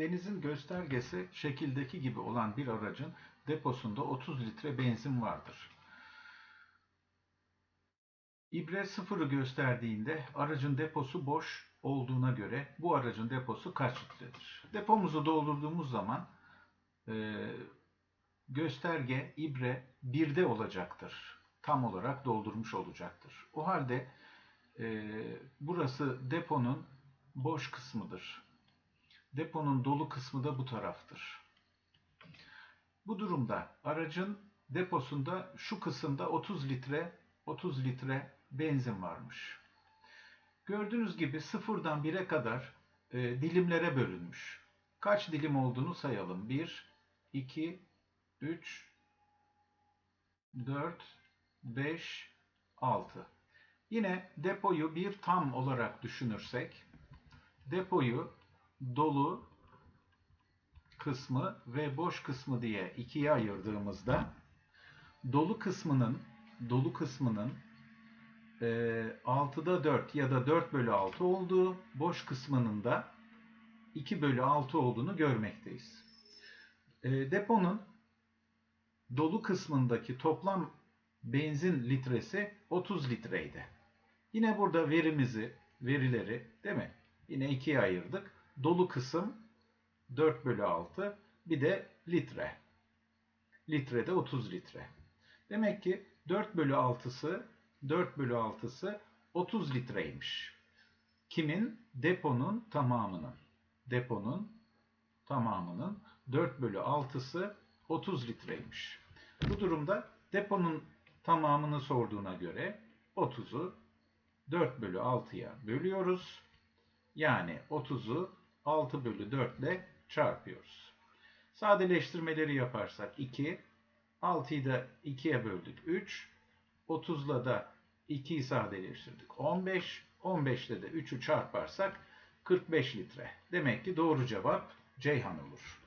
Deniz'in göstergesi şekildeki gibi olan bir aracın deposunda 30 litre benzin vardır. İbre sıfırı gösterdiğinde aracın deposu boş olduğuna göre bu aracın deposu kaç litredir? Depomuzu doldurduğumuz zaman e, gösterge ibre birde olacaktır. Tam olarak doldurmuş olacaktır. O halde e, burası deponun boş kısmıdır. Deponun dolu kısmı da bu taraftır. Bu durumda aracın deposunda şu kısımda 30 litre 30 litre benzin varmış. Gördüğünüz gibi sıfırdan 1'e kadar e, dilimlere bölünmüş. Kaç dilim olduğunu sayalım. 1, 2, 3, 4, 5, 6. Yine depoyu bir tam olarak düşünürsek depoyu dolu kısmı ve boş kısmı diye ikiye ayırdığımızda dolu kısmının dolu kısmının e, 6'da 4 ya da 4 bölü 6 olduğu, boş kısmının da 2 bölü 6 olduğunu görmekteyiz. E, deponun dolu kısmındaki toplam benzin litresi 30 litreydi. Yine burada verimizi, verileri değil mi? Yine ikiye ayırdık. Dolu kısım 4 bölü 6. Bir de litre. Litrede 30 litre. Demek ki 4 bölü 6'sı 4 bölü 6'sı 30 litreymiş. Kimin? Deponun tamamının. Deponun tamamının 4 bölü 6'sı 30 litreymiş. Bu durumda deponun tamamını sorduğuna göre 30'u 4 bölü 6'ya bölüyoruz. Yani 30'u 6 bölü 4 ile çarpıyoruz. Sadeleştirmeleri yaparsak 2, 6'yı da 2'ye böldük 3, 30'la da 2'yi sadeleştirdik 15, 15'le de 3'ü çarparsak 45 litre. Demek ki doğru cevap Ceyhan olur.